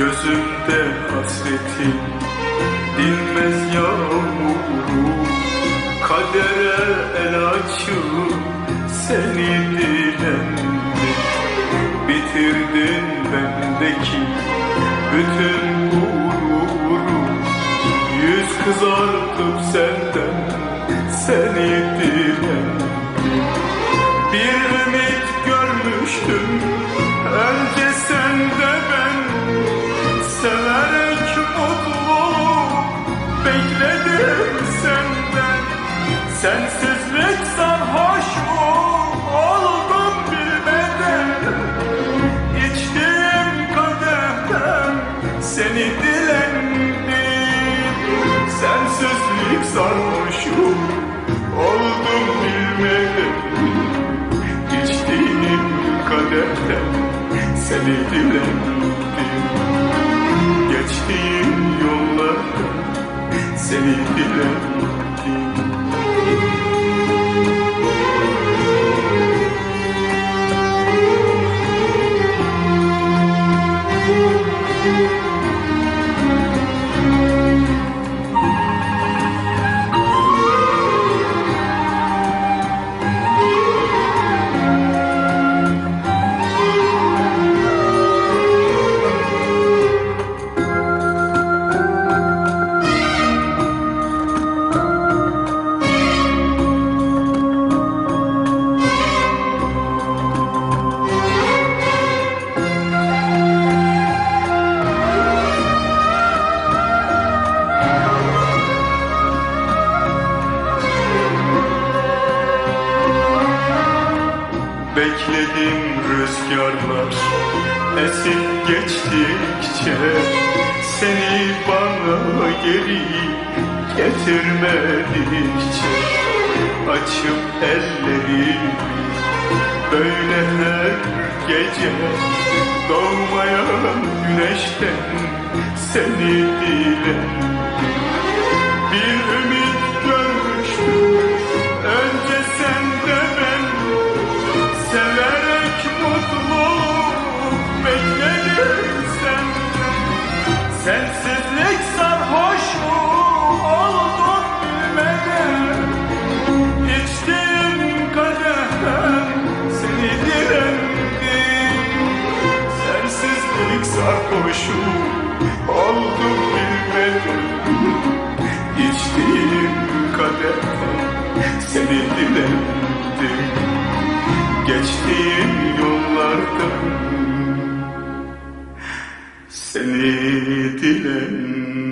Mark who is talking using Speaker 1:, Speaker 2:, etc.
Speaker 1: Gözümde hasretim Dinmez yağmuru. Kadere el açım Seni dilendim. Bitirdin bendeki Bütün gururu. Yüz kızartıp senden Seni dilendim. Sensizlik sarhoşu oldum bilmeden İçtiğim kadehten seni dilendim. Sensizlik sarhoşu oldum bilmeden İçtiğim kadehten seni dilendim. Geçtiğim yollarda seni dilendim Bekledim rüzgarlar. Esip geçtikçe Seni bana geri getirmedikçe Açıp elleri böyle her gece Doğmayan güneşten seni dilerim Sensizlik sarhoşu oldum bilmeden İçtiğim kadehten seni dilendim Sensizlik sarhoşu oldum bilmeden İçtiğim seni dilendim Geçtiğim yollarda seni dilendim